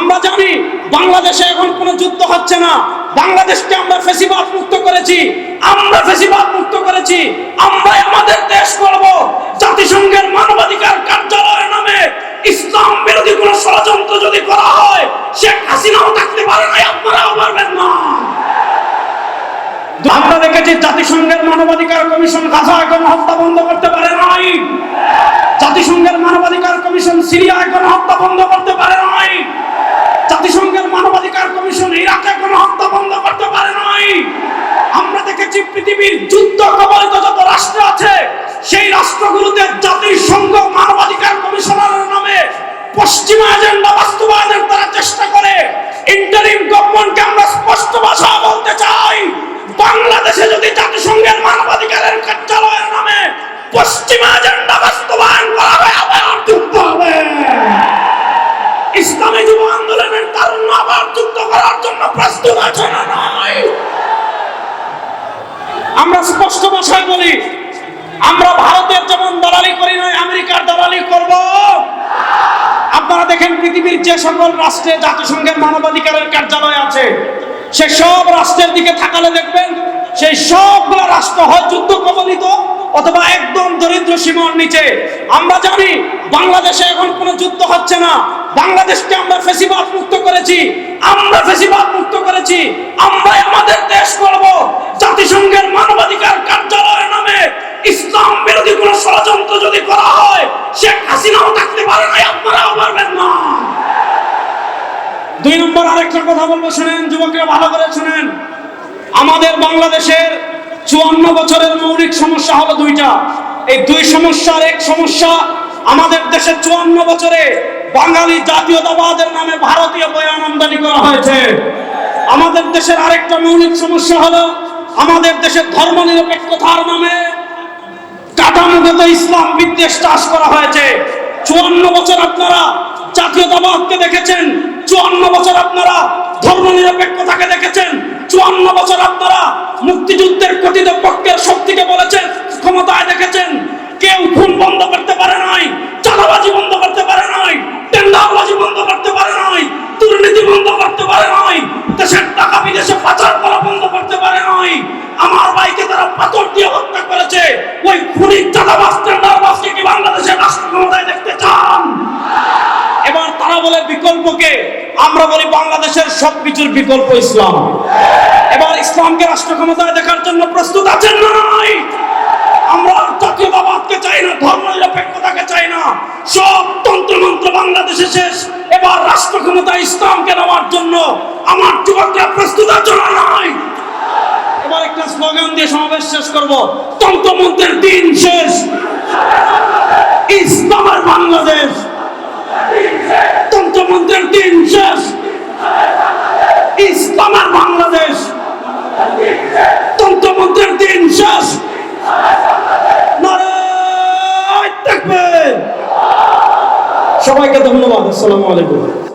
আমরা জানি বাংলাদেশে এখন কোনো যুদ্ধ হচ্ছে না। বাংলাদেশকে আমরা ফেসিবাদ মুক্ত করেছি। আমরা ফেসিবাদ মুক্ত করেছি। আমরাই আমাদের দেশ করব জাতিসংঘের মানবাধিকার কার্যালয়ের নামে ইসলাম বিরোধী কোনো ষড়যন্ত্র যদি করা হয়, শেখ হাসিনাও থাকতে পারে না আপনারাও পারবেন না। আমরা দেখেছি জাতিসংঘের মানবাধিকার কমিশন গাজা হত্যা বন্ধ করতে পারে নাই। জাতিসংঘের মানবাধিকার কমিশন সিরিয়ায় হত্যা বন্ধ করতে রাষ্ট্রগুলোতে জাতিসংঘ মানবাধিকার কমিশনারের নামে পশ্চিমা এজেন্ডা বাস্তবায়নের তারা চেষ্টা করে। ইন্টারিম গভর্নমেন্টকে আমরা স্পষ্ট ভাষা বলতে চাই, বাংলাদেশে যদি জাতিসংঘের মানবাধিকারের কার্যালয়ের নামে পশ্চিমা এজেন্ডা বাস্তবায়ন করা হয় আবার যুদ্ধ হবে। ইসলামী যুব আন্দোলনের তারুণ্য আবার যুদ্ধ করার জন্য প্রস্তুত আছে না নয়। আমরা স্পষ্ট ভাষায় বলি আমরা ভারতের যেমন দালালি করি নয় আমেরিকার দালালি করব। আপনারা দেখেন পৃথিবীর যে সকল রাষ্ট্রে জাতিসংঘের মানবাধিকারের কার্যালয় আছে, সে সব রাষ্ট্রের দিকে থাকালে দেখবেন, সেই সবগুলো রাষ্ট্র হয় যুদ্ধ কবলিত অথবা একদম দরিদ্র সীমার নিচে। আমরা জানি বাংলাদেশে এখন কোনো যুদ্ধ হচ্ছে না। বাংলাদেশকে আমরা ফেসিবাদ মুক্ত করেছি, আমরা ফেসিবাদ মুক্ত করেছি, আমরাই আমাদের দেশ করব। জাতিসংঘের মানবাধিকার কার্যালয়ের নামে ইসলাম বিরোধী কোনো ষড়যন্ত্র যদি করা হয়, শেখ হাসিনাও থাকতে পারে না আপনারাও পারবেন না। দুই নম্বর আরেকটা কথা বলব, শুনেন, যুবকরা ভালো করে শুনেন। আমাদের বাংলাদেশের চুয়ান্ন বছরের মৌলিক সমস্যা হলো দুইটা। এই দুই সমস্যার এক সমস্যা আমাদের দেশের চুয়ান্ন বছরে বাঙালি জাতীয়তাবাদের নামে ভারতীয় বয়ান আমদানি করা হয়েছে। আমাদের দেশের আরেকটা মৌলিক সমস্যা হলো আমাদের দেশের ধর্ম নিরপেক্ষতার নামে কাঠামোগত ইসলাম বিদ্বেষ চাষ করা হয়েছে। চুয়ান্ন বছর আপনারা জাতীয়তাবাদকে দেখেছেন, চুয়ান্ন বছর আপনারা ধর্ম নিরপেক্ষতাকে দেখেছেন, চুয়ান্ন বছর আপনারা মুক্তিযুদ্ধের কথিত পক্ষের শক্তিকে বলেছেন, ক্ষমতায় দেখেছেন। কেউ খুন বন্ধ করতে পারে নাই, চাঁদাবাজি বন্ধ করতে পারে নাই, টেন্ডারবাজি বন্ধ করতে পারে নাই, দুর্নীতি বন্ধ করতে পারে নাই, দেশের টাকা বিদেশে পাচার করা বন্ধ করতে পারে নাই। আমার ভাইকে তারা পাথর দিয়ে হত্যা করেছে বাংলাদেশের রাষ্ট্র দেখতে চান? এবার তারা বলে বিকল্পকে আমরা বলি বাংলাদেশের সবকিছুর বিকল্প ইসলাম। এবার ইসলামকে রাষ্ট্র ক্ষমতায় দেখার জন্য প্রস্তুত আছেন নাই আমরা জাতীয়তাবাদকে চাই না ধর্ম নিরপেক্ষতাকে চাই না। সব তন্ত্রমন্ত্র বাংলাদেশে শেষ। এবার রাষ্ট্র ক্ষমতা ইসলামকে নেওয়ার জন্য আমার যুবকরা প্রস্তুত না নাই? স্লোগান দিয়ে সমাবেশ শেষ করব। তন্ত্রমন্ত্রের দিন শেষ। ইসলামের বাংলাদেশ তন্ত্রমন্ত্রের দিন শেষ। ইসলামের বাংলাদেশ তন্ত্রমন্ত্রের দিন শেষ। সবাইকে ধন্যবাদ। আসসালামু আলাইকুম।